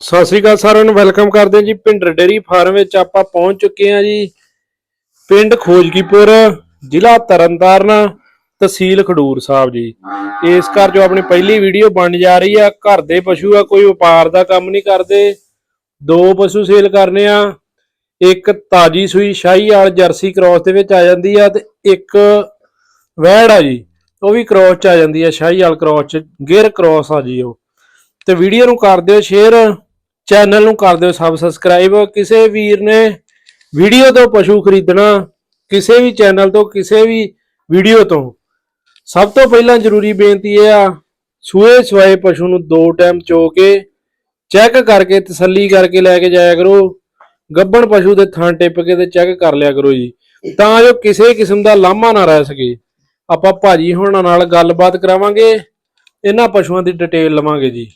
ਸਤਿ ਸ੍ਰੀ ਅਕਾਲ ਸਾਰਿਆਂ ਨੂੰ, ਵੈਲਕਮ ਕਰਦੇ ਹਾਂ ਜੀ ਪਿੰਡ ਡੇਰੀ ਫਾਰਮ ਵਿੱਚ ਆਪਾਂ ਪਹੁੰਚ ਚੁੱਕੇ ਹਾਂ ਜੀ। ਪਿੰਡ ਖੋਜਕੀਪੁਰ, ਜ਼ਿਲ੍ਹਾ ਤਰਨਤਾਰਨ, ਤਹਿਸੀਲ ਖਡੂਰ ਸਾਹਿਬ ਜੀ। ਇਸ ਘਰ ਜੋ ਆਪਣੀ ਪਹਿਲੀ ਵੀਡੀਓ ਬਣ ਜਾ ਰਹੀ ਆ। ਘਰ ਦੇ ਪਸ਼ੂ ਆ, ਕੋਈ ਵਪਾਰ ਦਾ ਕੰਮ ਨਹੀਂ ਕਰਦੇ। ਦੋ ਪਸ਼ੂ ਸੇਲ ਕਰਨੇ ਆ। ਇੱਕ ਤਾਜੀ ਸੂਈ ਸ਼ਾਹੀ ਵਾਲ ਜਰਸੀ ਕ੍ਰੋਸ ਦੇ ਵਿੱਚ ਆ ਜਾਂਦੀ ਆ ਤੇ ਇੱਕ ਵੈੜ ਆ ਜੀ। ਉਹ ਵੀ ਕ੍ਰੋਸ ਚ ਆ ਜਾਂਦੀ ਆ, ਸ਼ਾਹੀ ਵਾਲ ਕ੍ਰੋਸ ਚ ਗੇਅਰ ਕ੍ਰੋਸ ਆ ਜੀ ਉਹ। ਤੇ ਵੀਡੀਓ ਨੂੰ ਕਰ ਦਿਓ ਸ਼ੇਅਰ। ਚੈਨਲ ਨੂੰ ਕਰ ਦਿਓ ਸਬ ਸਬਸਕ੍ਰਾਈਬ। ਕਿਸੇ ਵੀਰ ਨੇ ਵੀਡੀਓ ਤੋਂ ਪਸ਼ੂ ਖਰੀਦਣਾ, ਕਿਸੇ ਵੀ ਚੈਨਲ ਤੋਂ, ਕਿਸੇ ਵੀ ਵੀਡੀਓ ਤੋਂ, ਸਭ ਤੋਂ ਪਹਿਲਾਂ ਜ਼ਰੂਰੀ ਬੇਨਤੀ ਇਹ ਆ, ਸੂਏ ਸਵਾਏ ਪਸ਼ੂ ਨੂੰ ਦੋ ਟਾਈਮ ਚੋ ਕੇ ਚੈੱਕ ਕਰਕੇ, ਤਸੱਲੀ ਕਰਕੇ ਲੈ ਕੇ ਜਾਇਆ ਕਰੋ। ਗੱਬਣ ਪਸ਼ੂ ਦੇ ਥਾਂ ਟਿੱਪ ਕੇ ਤੇ ਚੈੱਕ ਕਰ ਲਿਆ ਕਰੋ ਜੀ। ਤਾਂ ਜੋ ਕਿਸੇ ਕਿਸਮ ਦਾ ਲਾਮਾ ਨਾ ਰਹਿ ਸਕੇ। ਆਪਾਂ ਭਾਜੀ ਹੋਣਾ ਨਾਲ ਗੱਲਬਾਤ ਕਰਾਵਾਂਗੇ। ਇਹਨਾਂ ਪਸ਼ੂਆਂ ਦੀ ਡਿਟੇਲ ਲਵਾਂਗੇ ਜੀ।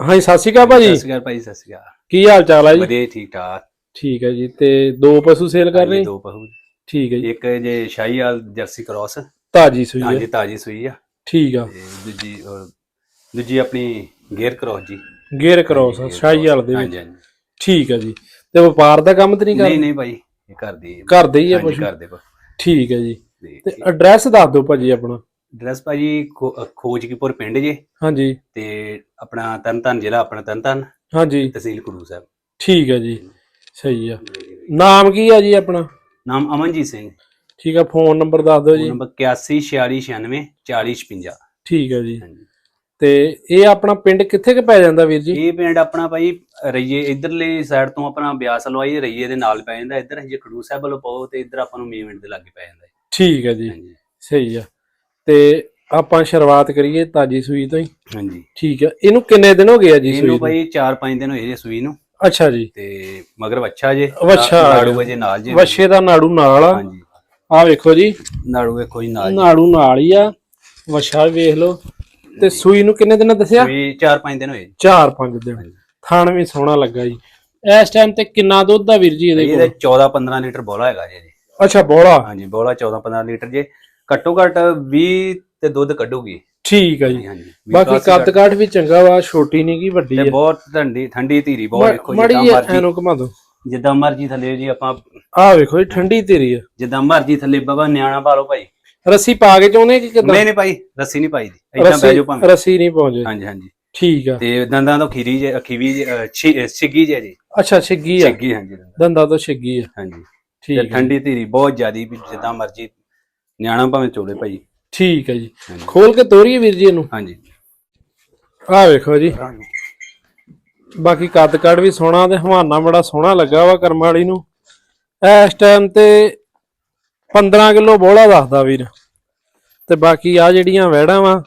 ਹਾਂਜੀ ਸਤਿ ਸ਼੍ਰੀ ਅਕਾਲ ਭਾਜੀ। ਸਤਿ ਸ਼੍ਰੀ ਅਕਾਲ ਭਾਈ ਸਤਿ ਸ਼੍ਰੀ ਅਕਾਲ। ਕੀ ਹਾਲ ਚਾਲ ਹੈ ਜੀ? ਵਧੀਆ ਠੀਕ ਠਾਕ। ਠੀਕ ਹੈ ਜੀ ਤੇ ਦੋ ਪਸ਼ੂ ਸੇਲ ਕਰ ਰਹੇ? ਹਾਂਜੀ, ਦੋ ਪਹੂ ਠੀਕ ਹੈ ਜੀ। ਇੱਕ ਜੇ ਸ਼ਾਹੀ ਵਾਲ ਜਰਸੀ ਕ੍ਰਾਸ। ਤਾਜੀ ਸੂਈ ਹਾਂਜੀ ਹੈ ਤਾਜੀ ਸੂਈ ਆ। ਠੀਕ ਆ। ਤੇ ਦੂਜੀ ਅਹ, ਦੂਜੀ ਆਪਣੀ ਗੇਅਰ ਕ੍ਰਾਸ ਜੀ। ਗੇਅਰ ਕ੍ਰੋਸ ਹਾਂਜੀ, ਸ਼ਾਹੀ ਵਾਲ ਦੇ ਵਿੱਚ। ਹਾਂਜੀ ਹਾਂਜੀ। ਠੀਕ ਹੈ ਜੀ। ਤੇ ਵਪਾਰ ਦਾ ਕੰਮ ਤੇ ਨਹੀਂ ਨਹੀਂ ਕਰ ਨਹੀਂ ਭਾਈ ਇਹ ਘਰ ਦੀ ਘਰ ਦੇ ਹੀ ਆ ਹਾਂਜੀ, ਪਸ਼ੂ? ਘਰ ਦੇ ਪਸ਼ੂ। ਠੀਕ ਹੈ ਜੀ। ਤੇ ਤੇ ਐਡਰੈਸ ਦੱਸ ਦਿਓ ਭਾਜੀ ਆਪਣਾ। ਡਰੈਸ ਭਾਜੀ ਖੋਜਕੀਪੁਰ ਪਿੰਡ ਜੇ। ਹਾਂਜੀ। ਤੇ ਆਪਣਾ ਤਰਨਤਾਰਨ ਜ਼ਿਲ੍ਹਾ ਆਪਣਾ ਤਰਨਤਾਰਨ। ਹਾਂਜੀ। ਤਹਿਸੀਲ ਖਡੂਰ ਸਾਹਿਬ। ਠੀਕ ਹੈ ਜੀ। ਸਹੀ ਆ। ਨਾਮ ਕੀ ਆ ਜੀ ਆਪਣਾ? ਨਾਮ ਅਮਨਜੀਤ ਸਿੰਘ। ਠੀਕ ਆ ਫੋਨ ਨੰਬਰ ਦੱਸ ਦਿਓ ਜੀ। ਨੰਬਰ 814696 4056 ਠੀਕ ਹੈ ਜੀ। ਹਾਂਜੀ। ਤੇ ਇਹ ਆਪਣਾ ਪਿੰਡ ਕਿੱਥੇ ਕੁ ਪੈ ਜਾਂਦਾ ਵੀਰ ਜੀ? ਇਹ ਪਿੰਡ ਆਪਣਾ ਭਾਈ ਰਈਏ ਇਧਰਲੇ ਸਾਈਡ ਤੋਂ ਆਪਣਾ ਬਿਆਸ ਲਵਾਈ ਰਈਏ ਦੇ ਨਾਲ ਪੈ ਜਾਂਦਾ। ਇੱਧਰ ਜੇ ਖਡੂਰ ਸਾਹਿਬ ਵੱਲੋਂ ਪਾਓ ਤੇ ਇੱਧਰ ਆਪਾਂ ਨੂੰ ਮੀਵਿੰਡ ਦੇ ਲਾਗੇ ਪੈ ਜਾਂਦਾ। ਠੀਕ ਹੈ ਜੀ। ਹਾਂਜੀ। ਸਹੀ ਆ। ਤੇ ਆਪਾਂ ਸ਼ੁਰੂਆਤ ਕਰੀਏ ਤਾਜੀ ਸੂਈ ਤੋਂ ਹੀ। ਹਾਂਜੀ। ਠੀਕ ਆ ਇਹਨੂੰ ਕਿੰਨੇ ਦਿਨ ਹੋ ਗਏ ਆ ਜੀ ਸੂਈ ਇਹਨੂੰ ਨੂੰ? ਭਾਈ 4-5 ਦਿਨ ਹੋਏ ਜੇ ਸੂਈ ਨੂੰ। ਅੱਛਾ ਜੀ। ਤੇ ਮਗਰ ਵੱਛਾ ਜੇ। ਵੱਛਾ। ਆ ਨਾੜੂ। ਵਜੇ ਨਾਲ ਜੇ। ਵੱਛੇ ਦਾ ਨਾੜੂ ਨਾਲ ਆ। ਹਾਂਜੀ। ਆ ਵੇਖੋ ਜੀ। ਨਾੜੂ ਵੇਖੋ ਜੀ ਨਾਲ। ਨਾੜੂ ਨਾਲ ਹੀ ਆ। ਵੱਛਾ ਵੀ ਵੇਖ ਲਓ। ਤੇ ਸੂਈ ਨੂੰ ਕਿੰਨੇ ਦਿਨ ਦੱਸਿਆ? ਸੂਈ 4-5 ਦਿਨ ਹੋਏ। ਜੀ। 4-5 ਦਿਨ। ਥਣ ਵੀ ਸੋਹਣਾ ਲੱਗਾ ਜੀ। ਇਸ ਟਾਈਮ ਤੇ ਕਿੰਨਾ ਦੁੱਧ ਦਾ ਵੀਰ ਜੀ ਇਹਦੇ ਇਹਦੇ ਕੋਲ 14-15 ਲੀਟਰ ਬੋਲਾ ਹੈਗਾ ਜੀ ਜੀ ਅੱਛਾ ਬੋਲਾ ਹਾਂਜੀ ਬੋਲਾ 14-15 ਲੀਟਰ ਜੇ। ਘੱਟੋ ਘੱਟ 20 ਤੇ ਦੁੱਧ ਕੱਢੂਗੀ। ਠੀਕ ਆ ਜੀ। ਹਾਂਜੀ ਬਾਕੀ ਕੱਦ ਕਾਠ ਵੀ ਚੰਗਾ ਵਾ ਛੋਟੀ ਨਹੀਂ ਕੀ ਵੱਡੀ ਤੇ ਆ। ਬਹੁਤ ਠੰਡੀ ਠੰਡੀ ਧੀਰੀ ਬਹੁਤ ਵੇਖੋ ਮੜੀ ਜਿੱਦਾਂ ਮਰਜ਼ੀ। ਐਨੂੰ ਘੁਮਾ ਦੋ। ਜਿੱਦਾਂ ਮਰਜ਼ੀ ਥੱਲੇ ਜੀ ਆਪਾਂ ਆ ਵੇਖੋ ਜੀ ਠੰਡੀ ਤੇਰੀ ਆ। ਜਿੱਦਾਂ ਮਰਜ਼ੀ ਥੱਲੇ ਬਾਬਾ ਨਿਆਣਾ ਪਾ ਲਓ ਭਾਈ। ਰੱਸੀ ਪਾ ਕੇ ਚਾਹੁੰਦੇ ਕਿ ਕਿਦਾਂ? ਨਹੀਂ ਨਹੀਂ ਭਾਈ ਰੱਸੀ ਨਹੀਂ ਪਾਈ ਦੀ ਇਦਾਂ ਬਹਿ ਜਾਓ ਭਾਵੇਂ। ਰੱਸੀ ਨਹੀਂ ਪਹੁੰਚੇ ਹਾਂਜੀ ਹਾਂਜੀ। ਠੀਕ ਆ। ਤੇ ਦੰਦਾਂ ਤੋਂ ਖੀਰੀ ਜੇ ਖੀਵੀ ਜੇ ਛੀ- ਛਿੱਗੀ ਜੇ ਜੀ। ਅੱਛਾ ਛਿੱਗੀ ਆ। ਛਿੱਗੀ ਹਾਂਜੀ। ਦੰਦਾਂ। ਤੋਂ ਛਿੱਗੀ ਆ। ਹਾਂਜੀ। ਤੇ ਠੀਕ ਆ ਠੰਡੀ ਧੀਰੀ ਬਹੁਤ ਜ਼ਿਆਦੀ ਵੀ ਜਿੱਦਾਂ ਮਰਜ਼ੀ ਨਿਆਣਾ ਭਾਵੇਂ ਚੋਲੇ ਭਾਈ। ਠੀਕ ਆ ਜੀ। ਖੋਲ ਕੇ ਤੋਰੀਏ ਵੀਰ ਜੀ ਇਹਨੂੰ। ਹਾਂਜੀ। ਆ ਵੇਖੋ ਜੀ। ਬਾਕੀ ਕੱਦ ਕੱਦ ਵੀ ਸੋਹਣਾ ਤੇ ਹਵਾਨਾ ਬੜਾ ਸੋਹਣਾ ਲੱਗਾ ਵਾ ਕਰਮ ਵਾਲੀ ਨੂੰ। ਇਸ ਟਾਈਮ ਤੇ 15 ਕਿਲੋ ਬੋਲਾ ਦੱਸਦਾ ਵੀਰ। ਤੇ ਬਾਕੀ ਆ ਜਿਹੜੀਆਂ ਵੈੜਾਂ ਵਾ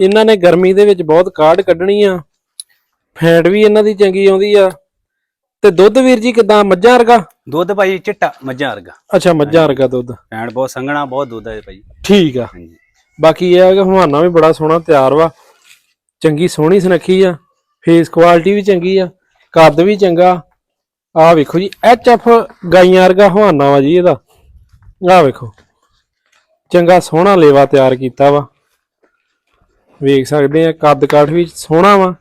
ਇਹਨਾਂ ਨੇ ਗਰਮੀ ਦੇ ਵਿੱਚ ਬਹੁਤ ਕਾਢ ਕੱਢਣੀ ਆ ਫੈਟ ਵੀ ਇਹਨਾਂ ਦੀ ਚੰਗੀ ਆਉਂਦੀ ਆ। ਤੇ ਦੁੱਧ ਵੀਰ ਜੀ ਕਿਦਾਂ? ਮੱਝਾਂ ਵਰਗਾ? ਦੁੱਧ ਭਾਈ ਚਿੱਟਾ ਮੱਝਾਂ ਵਰਗਾ। ਅੱਛਾ ਮੱਝਾਂ ਵਰਗਾ ਦੁੱਧ। ਫੈਂਟ ਬਹੁਤ ਸੰਘਣਾ ਬਹੁਤ ਦੁੱਧ ਹੈ ਭਾਈ। ਠੀਕ ਆ। ਹਾਂਜੀ। ਬਾਕੀ ਇਹ ਆ ਕਿ ਹਵਾਨਾ ਵੀ ਬੜਾ ਸੋਹਣਾ ਤਿਆਰ ਵਾ। ਚੰਗੀ ਸੋਹਣੀ ਸੁਨੱਖੀ ਆ। ਫੇਸ ਕੁਆਲਿਟੀ ਵੀ ਚੰਗੀ ਆ। ਕੱਦ ਵੀ ਚੰਗਾ। ਆ ਵੇਖੋ ਜੀ ਐਚ ਐਫ ਗਾਈਆਂ ਵਰਗਾ ਹਵਾਨਾ ਵਾ ਜੀ ਇਹਦਾ। ਆ ਵੇਖੋ। ਚੰਗਾ ਸੋਹਣਾ ਲੇਵਾ ਤਿਆਰ ਕੀਤਾ ਵਾ। ਵੇਖ ਸਕਦੇ ਆ ਕੱਦ ਕਾਠ ਵੀ ਸੋਹਣਾ ਵਾ।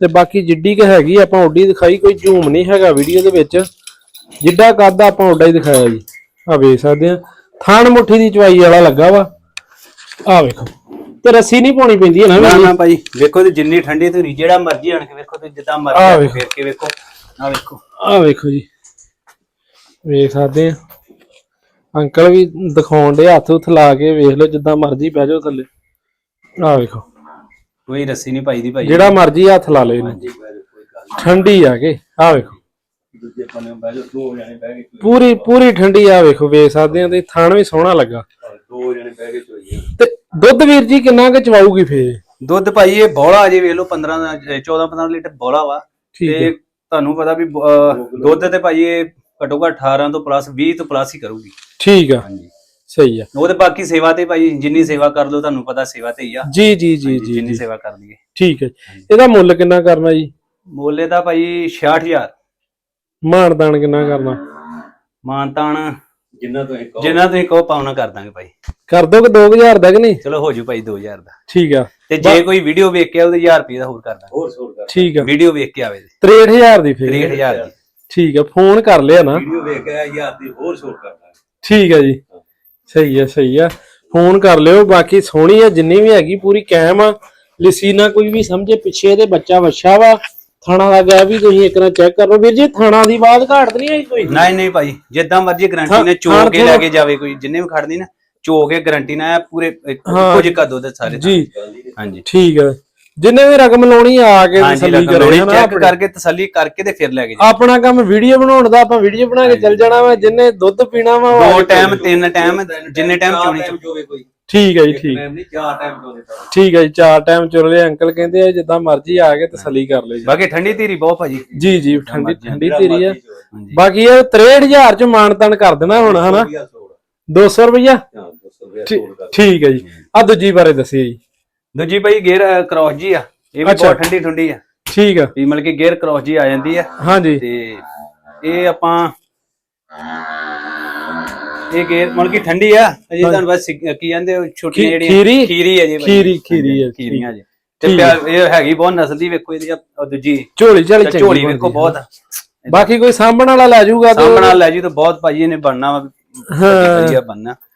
ਤੇ ਬਾਕੀ ਜਿੱਡੀ ਕਿ ਹੈਗੀ ਆਪਾਂ ਓਡੀ ਦਿਖਾਈ ਕੋਈ ਝੂਮ ਨਹੀਂ ਹੈਗਾ ਵੀਡੀਓ ਦੇ ਵਿੱਚ। ਜਿੱਡਾ ਕੱਦ ਆਪਾਂ ਓਡਾ ਹੀ ਦਿਖਾਇਆ ਜੀ। ਆ ਵੇਖ ਸਕਦੇ ਆ। ਥਾਣ ਮੁੱਠੀ ਦੀ ਚਵਾਈ ਵਾਲਾ ਲੱਗਾ ਵਾ। ਆ ਵੇਖੋ। ਤੇ ਰੱਸੀ ਨਹੀਂ ਪਾਉਣੀ ਪੈਂਦੀ ਹੈ ਨਾ ਨਾ? ਨਾ ਭਾਈ ਵੇਖੋ ਤੇ ਜਿੰਨੀ ਠੰਡੀ ਧੀਰੀ ਜਿਹੜਾ ਮਰਜ਼ੀ ਆਣ ਕੇ ਵੇਖੋ ਤੇ ਜਿੱਦਾਂ ਮਰਜ਼ੀ ਵੇਖੋ। ਫੇਰ ਕੇ ਵੇਖੋ। ਆ ਵੇਖੋ। ਆ ਵੇਖੋ ਜੀ। ਵੇਖ ਸਕਦੇ ਆ। ਅੰਕਲ ਵੀ ਦਿਖਾਉਣ ਦੇ ਹੱਥ ਉੱਥ ਲਾ ਕੇ ਵੇਖ ਲਓ ਜਿੱਦਾਂ ਮਰਜ਼ੀ ਬਹਿ ਜਾਓ ਥੱਲੇ। ਆ ਵੇਖੋ। ਕੋਈ ਰੱਸੀ ਨਹੀਂ ਪਾਈ ਦੀ ਭਾਈ। ਜਿਹੜਾ ਮਰਜ਼ੀ ਹੱਥ ਲਾ ਲੈ ਇਹਨੂੰ। ਹਾਂਜੀ ਬਹਿ ਜਾਓ, ਕੋਈ ਗੱਲ ਨੀ। ਠੰਡੀ ਆ ਕੇ ਆ ਵੇਖੋ। ਦੂਜੇ ਪੰਨੇ ਬਹਿ ਜਾਓ ਦੋ ਜਣੇ ਬਹਿ ਕੇ ਪੂਰੀ ਪੂਰੀ ਠੰਡੀ ਆ ਵੇਖੋ ਵੇਖ ਸਕਦੇ ਆ ਤੇ ਥਾਣ ਵੀ ਸੋਹਣਾ ਲੱਗਾ। ਦੋ ਜਣੇ ਬਹਿ ਕੇ ਚੋਈਏ ਤੇ ਦੁੱਧ ਵੀਰ ਜੀ ਕਿੰਨਾ ਕੁ ਚਵਾਊਗੀ ਫੇਰ? ਦੁੱਧ ਭਾਈ ਇਹ ਬੋਲਾ ਅਜੇ ਵੇਖ ਲਓ 15 ਦਾ 14 15 ਲੀਟਰ ਬੋਲਾ ਵਾ। ਠੀਕ ਹੈ। ਤੁਹਾਨੂੰ ਪਤਾ ਵੀ ਅਹ, ਦੁੱਧ ਤੇ ਭਾਈ ਇਹ ਘੱਟੋ ਘੱਟ 18 ਤੋਂ ਪਲੱਸ 20 ਤੋਂ ਪਲੱਸ ਹੀ ਕਰੂਗੀ। ਠੀਕ ਆ। ਹਾਂਜੀ। ਸਹੀ ਆ। ਉਹ ਤੇ ਬਾਕੀ ਸੇਵਾ ਤੇ ਭਾਈ ਜਿੰਨੀ ਸੇਵਾ ਕਰ ਲਓ ਤੁਹਾਨੂੰ ਪਤਾ ਸੇਵਾ ਤੇ ਹੀ ਆ। ਜੀ ਜੀ ਜੀ ਜੀ ਜਿੰਨੀ ਸੇਵਾ ਕਰ ਲਈਏ। ਠੀਕ ਹੈ। ਇਹਦਾ ਮੁੱਲ ਕਿੰਨਾ ਕਰਨਾ ਜੀ? ਮੋਲੇ ਦਾ ਭਾਈ 66000 ਮਾਨਦਾਨ ਕਿੰਨਾ ਕਰਨਾ? ਮਾਨਤਾਨ ਜਿੰਨਾ ਤੋਂ ਇੱਕ ਜਿੰਨਾ ਤੁਸੀਂ ਕਹੋ ਪਾਉਣਾ ਕਰ ਦਾਂਗੇ ਭਾਈ। ਕਰ ਦੋ ਕਿ 2000 ਦਾ ਕਿ ਨਹੀਂ? ਚਲੋ ਹੋ ਜੂ ਭਾਈ 2000 ਦਾ। ਠੀਕ ਆ। ਤੇ ਜੇ ਕੋਈ ਵੀਡੀਓ ਵੇਖ ਕੇ ਆਵੇ ਤੇ 1000 ਰੁਪਏ ਦਾ ਹੋਰ ਕਰਦਾ ਹੋਰ ਛੋੜ ਕਰ ਠੀਕ ਆ। ਵੀਡੀਓ ਵੇਖ ਕੇ ਆਵੇ 63000 ਦੀ ਫੇਰ। 63000 ਦੀ। ਠੀਕ ਆ ਫੋਨ ਕਰ ਲਿਆ ਨਾ। ਵੀਡੀਓ ਵੇਖ ਕੇ ਯਾਰ ਦੀ ਹੋਰ ਛੋੜ ਕਰਦਾ ਠੀਕ ਆ ਜੀ। ਸਹੀ ਆ ਸਹੀ ਆ। ਫੋਨ ਕਰ ਲਿਓ ਬਾਕੀ ਸੋਹਣੀ ਆ ਜਿੰਨੀ ਵੀ ਹੈਗੀ ਪੂਰੀ ਕਾਇਮ ਆ। ਲਿਸੀ ਨਾ ਕੋਈ ਵੀ ਸਮਝੇ ਪਿੱਛੇ ਇਹਦੇ ਬੱਚਾ ਵੱਛਾ ਵਾ। ਥਾਣਾ ਦਾ ਗਿਆ ਵੀ ਤੁਸੀਂ ਇੱਕ ਵਾਰ ਚੈੱਕ ਕਰ ਲਓ। ਵੀਰ ਜੀ ਥਾਣਾ ਦੀ ਬਾਤ ਘਾਟ ਨਹੀਂ ਆਈ ਕੋਈ? ਨਹੀਂ ਨਹੀਂ ਭਾਈ ਜਿੱਦਾਂ ਮਰਜ਼ੀ ਗਾਰੰਟੀ ਹਾਂ, ਨੇ ਚੋ ਹਾਂ, ਕੇ ਲੈ ਕੇ ਜਾਵੇ ਕੋਈ ਜਿੰਨੇ ਵੀ ਖੜਦੀ ਨਾ ਚੋ ਕੇ ਗਾਰੰਟੀ ਨਾਲ ਪੂਰੇ ਹਾਂ। ਕੁਝ ਕਾ ਦੁੱਧ ਸਾਰੇ ਜੀ। ਹਾਂਜੀ। ਠੀਕ ਆ। ਜਿੰਨੇ ਵੀ ਰਕਮ ਲਾਉਣੀ ਆ ਆ ਕੇ ਹਾਂਜੀ ਤਸੱਲੀ ਕਰੋ ਹਨਾ ਚੈੱਕ ਆਪਣੇ। ਕਰਕੇ ਤਸੱਲੀ ਕਰਕੇ ਤੇ ਫਿਰ ਲੈ ਕੇ ਜਾਓ। ਆਪਣਾ ਕੰਮ ਵੀਡੀਓ ਬਣਾਉਣ ਦਾ ਆਪਾਂ ਵੀਡੀਓ ਬਣਾ ਕੇ ਚੱਲ ਜਾਣਾ ਵਾ ਜਿੰਨੇ ਦੁੱਧ ਪੀਣਾ ਵਾ ਉਹ ਆ ਦੋ ਕੇ ਟਾਈਮ ਤਿੰਨ ਟਾਈਮ ਜਿੰਨੇ ਟਾਈਮ ਚੋਣੀ ਚੋਵੇ ਕੋਈ। ਠੀਕ ਹੈ ਜੀ ਠੀਕ। ਟਾਈਮ ਨਹੀਂ ਚਾਰ ਟਾਈਮ ਚੋਵੇ ਤਾਂ ਠੀਕ ਹੈ ਜੀ ਚਾਰ ਟਾਈਮ ਚੁਰ ਲਿਆ ਅੰਕਲ ਕਹਿੰਦੇ ਆ ਜਿੱਦਾਂ ਮਰਜ਼ੀ ਆ ਕੇ ਤਸੱਲੀ ਕਰ ਲਿਓ ਜੀ। ਬਾਕੀ ਠੰਡੀ ਧੀਰੀ ਬਹੁਤ ਭਾਜੀ। ਜੀ ਜੀ ਠੰਡੀ ਠੰਡੀ ਤੇਰੀ ਆ। ਬਾਕੀ ਇਹ 63000 ਚ ਮਾਨਤਨ ਕਰ ਦੇਣਾ ਹੁਣ ਹਨਾ? 200 ਰੁਪਇਆ ਹਾਂ 200 ਰੁਪਏ ਛੋੜ ਕਰ ਠੀਕ ਹੈ ਜੀ। ਆ ਦੂਜੀ ਬਾਰੇ ਦੱਸਿਓ ਜੀ। ਦੂਜੀ ਭਾਈ ਗੇਅਰ ਕ੍ਰੋਸ ਜੀ ਆ ਇਹ ਵੀ ਅੱਛਾ। ਬਹੁਤ ਠੰਡੀ ਠੰਡੀ ਆ ਠੀਕ ਆ ਵੀ ਮਤਲਬ ਕਿ ਗੇਅਰ ਕ੍ਰੋਸ ਜੀ ਆ ਜਾਂਦੀ ਆ ਹਾਂਜੀ ਤੇ ਇਹ ਆਪਾਂ ਇਹ ਗੇਅਰ ਮਤਲਬ ਕਿ ਠੰਡੀ ਆ ਅਜੇ ਤੁਹਾਨੂੰ ਬਸ ਸਿ- ਕੀ ਕਹਿੰਦੇ ਉਹ ਛੋਟੀਆਂ ਖੀ- ਜਿਹੜੀਆਂ ਖੀਰੀ? ਖੀਰੀ ਹੈ ਜੀ ਭਾਈ। ਖੀਰੀ- ਖੀਰੀ ਖੀਰੀਆਂ ਜੀ ਠੀਕ ਤੇ ਪਿਆ- ਇਹ ਹੈਗੀ ਬਹੁਤ ਨਸਲ ਦੀ ਵੇਖੋ ਇਹਦੀ ਆ ਉਹ ਦੂਜੀ ਝੋਲੀ ਝਾਲੀ ਤੇ ਚੰਗੀ ਝੋਲੀ ਬਣਦੀ ਵੇਖੋ ਆ। ਬਹੁਤ ਆ। ਬਾਕੀ ਕੋਈ ਸਾਂਭਣ ਵਾਲਾ ਲੈ ਜਾਊਗਾ ਤੇ ਸਾਹਮਣਾ ਲੈ ਜੀ ਤਾਂ ਬਹੁਤ ਭਾਜੀ ਇਹਨੇ ਬਣਨਾ ਵਾ। ਵਧੀਆ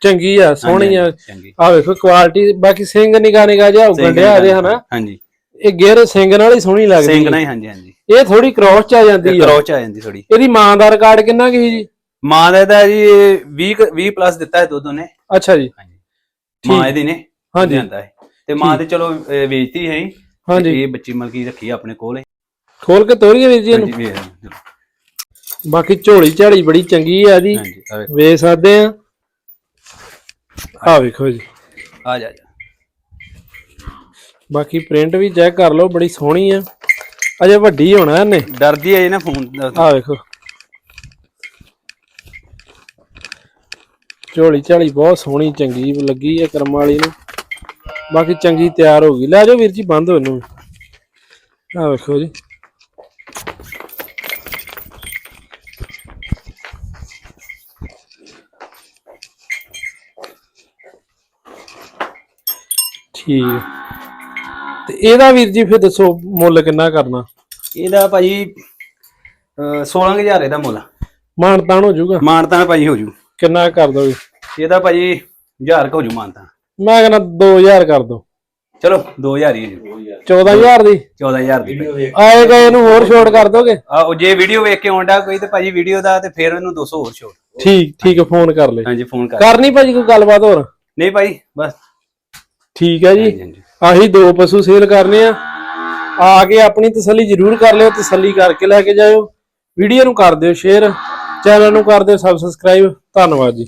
ਚੰਗੀ ਆ ਸੋਹਣੀ ਆ। ਚੰਗੀ। ਆ ਵੇਖੋ ਕੁਆਲਿਟੀ ਬਾਕੀ ਸਿੰਘ ਨਿਗਾ ਨਿਗਾ ਜਿਹਾ ਗੰਡਿਆ ਇਹਦੇ ਹਨਾ? ਹਾਂਜੀ। ਇਹ ਗੇਰ ਸਿੰਘ ਨਾਲ ਹੀ ਸੋਹਣੀ ਲੱਗਦੀ ਸਿੰਘ ਆ। ਨਹੀਂ ਹਾਂਜੀ ਹਾਂਜੀ। ਇਹ ਥੋੜੀ ਕ੍ਰੋਸ ਚ ਆ ਜਾਂਦੀ ਆ। ਕ੍ਰੋਚ ਆ ਜਾਂਦੀ ਥੋੜੀ ਇਹਦੀ ਮਾਂ ਦਾ ਰਿਕਾਰਡ ਕਿੰਨਾ ਕੀ ਜੀ? ਮਾਂ ਦਾ ਇਹਦਾ ਜੀ 20 20 ਪਲੱਸ ਦਿੱਤਾ ਹੈ ਦੁੱਧ ਉਹਨੇ। ਅੱਛਾ ਜੀ। ਹਾਂਜੀ। ਮਾਂ ਇਹਦੀ ਨੇ। ਹਾਂਜੀ। ਲਿਆਂਦਾ ਹੈ। ਤੇ ਮਾਂ ਤੇ ਚਲੋ ਅਹ, ਵੇਚਤੀ ਹੈ ਹੀ। ਹਾਂਜੀ। ਇਹ ਬੱਚੀ ਮਲਕੀ ਰੱਖੀ ਆ ਆਪਣੇ ਕੋਲ। ਹੀ। ਖੋਲ ਕੇ ਤੋਰੀਏ ਵੀਰ ਜੀ ਇਹਨੂੰ। ਹਾਂਜੀ ਵੇਖ ਲਓ। ਬਾਕੀ ਝੋਲੀ ਝਾੜੀ ਬੜੀ ਚੰਗੀ ਆ ਜੀ। ਹਾਂਜੀ ਆ ਵੇਖੋ। ਵੇਖ ਸਕਦੇ ਆ। ਆ ਵੇਖੋ ਜੀ। ਆ ਜਾ ਜਾ। ਬਾਕੀ ਪ੍ਰਿੰਟ ਵੀ ਚੈੱਕ ਕਰ ਲਓ ਬੜੀ ਸੋਹਣੀ ਆ। ਅਜੇ ਵੱਡੀ ਹੋਣਾ ਇਹਨੇ। ਡਰਦੀ ਹੈ ਇਹ ਨਾ ਫੋਨ। ਦਾ ਆ ਵੇਖੋ। ਝੋਲੀ ਝਾਲੀ ਬਹੁਤ ਸੋਹਣੀ ਚੰਗੀ ਲੱਗੀ ਆ ਕਰਮ ਵਾਲੀ ਨੂੰ। ਬਾਕੀ ਚੰਗੀ ਤਿਆਰ ਹੋ ਗਈ। ਲੈ ਜਾਓ ਵੀਰ ਜੀ ਬੰਦ ਹੋ ਇਹਨੂੰ ਆ ਵੇਖੋ ਜੀ। ਠੀਕ ਹੈ। ਤੇ ਇਹਦਾ ਵੀਰ ਜੀ ਫਿਰ ਦੱਸੋ ਮੁੱਲ ਕਿੰਨਾ ਕਰਨਾ? ਇਹਦਾ ਭਾਜੀ ਅਹ, 16000 ਇਹਦਾ ਮੁੱਲ ਮਾਨਤਾਨ ਹੋ ਜਾਊਗਾ? ਮਾਨਤਾ ਭਾਜੀ ਹੋ ਜੂ। ਕਿੰਨਾ ਕਰ ਦੋਗੇ ਇਹਦਾ ਭਾਜੀ 1000 ਕੁ ਹੋ ਜੂ ਮਾਨਤਾ ਮੈਂ ਕਹਿੰਦਾ 2000 ਕਰ ਦੋ। ਚਲੋ 2000 ਹੀ ਹੋ ਜੂ। 14000 ਦੀ? 14000 ਦੀ ਆਏ ਗਏ ਨੂੰ ਹੋਰ ਛੋਟ ਕਰ ਦੋਗੇ? ਆ ਉਹ ਜੇ ਵੀਡੀਓ ਵੇਖ ਕੇ ਆਉਂਦਾ ਕੋਈ ਤੇ ਭਾਜੀ ਵੀਡੀਓ ਦਾ ਤੇ ਫਿਰ ਇਹਨੂੰ 200 ਹੋਰ ਛੋੜ ਠੀਕ ਠੀਕ ਫੋਨ ਕਰ ਲੈ। ਹਾਂਜੀ ਫੋਨ ਕਰ। ਕਰਨੀ ਭਾਜੀ ਕੋਈ ਗੱਲਬਾਤ ਹੋਰ? ਨਹੀਂ ਭਾਈ ਬਸ। ਠੀਕ ਹੈ ਜੀ। ਹਾਂਜੀ ਆਹੀ ਦੋ ਪਸ਼ੂ ਸੇਲ ਕਰਨੇ ਆ। ਆ ਕੇ ਆਪਣੀ ਤਸੱਲੀ ਜ਼ਰੂਰ ਕਰ ਲਿਓ ਤਸੱਲੀ ਕਰਕੇ ਲੈ ਕੇ ਜਾਇਓ। ਵੀਡੀਓ ਨੂੰ ਕਰ ਦਿਓ ਸ਼ੇਅਰ ਚੈਨਲ ਨੂੰ ਕਰ ਦਿਓ ਸਬਸਕ੍ਰਾਈਬ। ਧੰਨਵਾਦ ਜੀ।